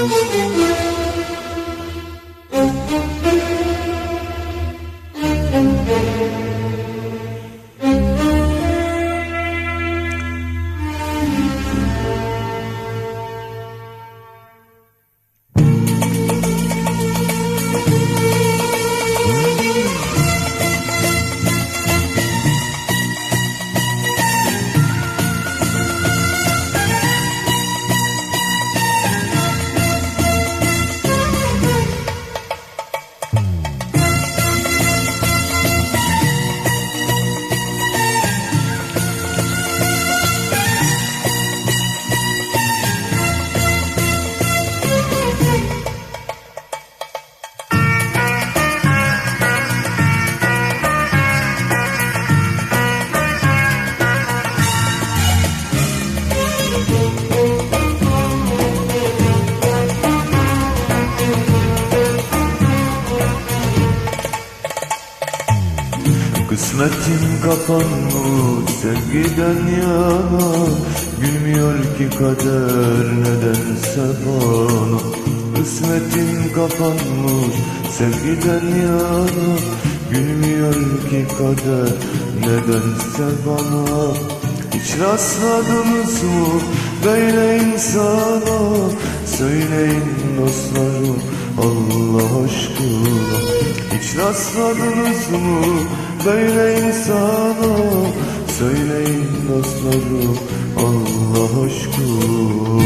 Müzik Kısmetin kapanmış sevgiden yana. Gülmüyor ki kader nedense bana. Kısmetin kapanmış sevgiden yana. Gülmüyor ki kader nedense bana. Hiç rastladınız mı böyle insana? Söyleyin dostlarım Allah aşkına. Hiç rastladınız mı böyle insana Söyleyin dostlarım Allah aşkına.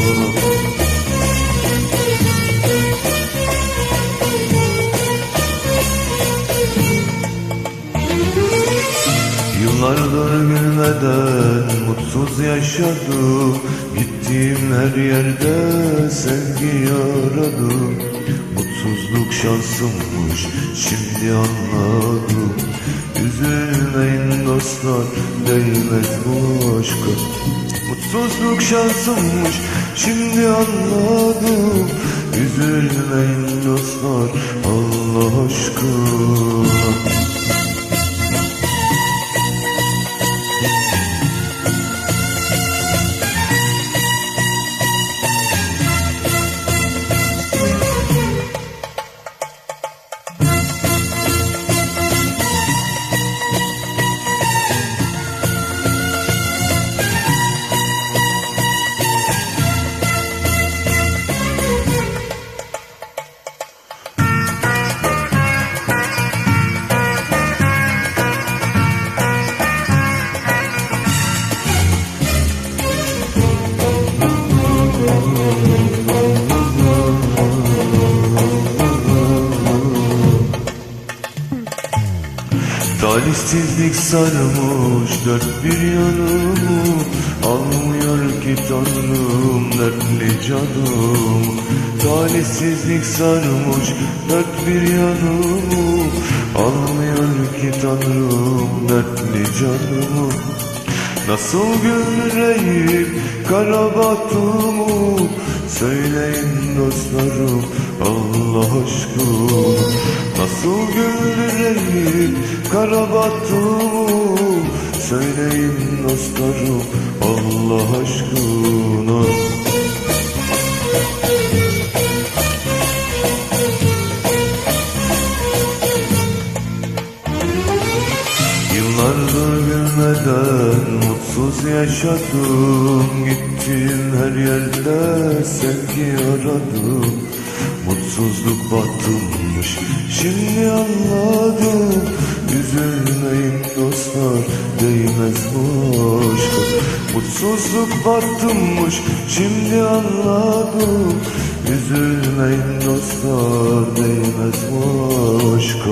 Yıllardır gülmeden mutsuz yaşadım. Gittiğim her yerde sevgi aradım Mutsuzluk şansımmış şimdi anladım. Üzülmeyin dostlar değmez bu aşka. Mutsuzluk şansımmış şimdi anladım. Üzülmeyin dostlar Allah aşkına Talihsizlik sarmış dört bir yanımı Almıyor ki tanrım dertli canım. Talihsizlik sarmış dört bir yanımı Almıyor ki tanrım dertli canımı Nasıl güldüreyim kara batımı Söyleyin dostlarım Allah aşkına. Nasıl güldüreyim kara Söyleyin dostlarım Allah aşkına yaşadım Gittim her yerde sevgi aradım. Mutsuzluk batılmış şimdi anladım. Üzülmeyin dostlar değmez bu aşka Mutsuzluk batılmış şimdi anladım. Üzülmeyin dostlar değmez bu aşka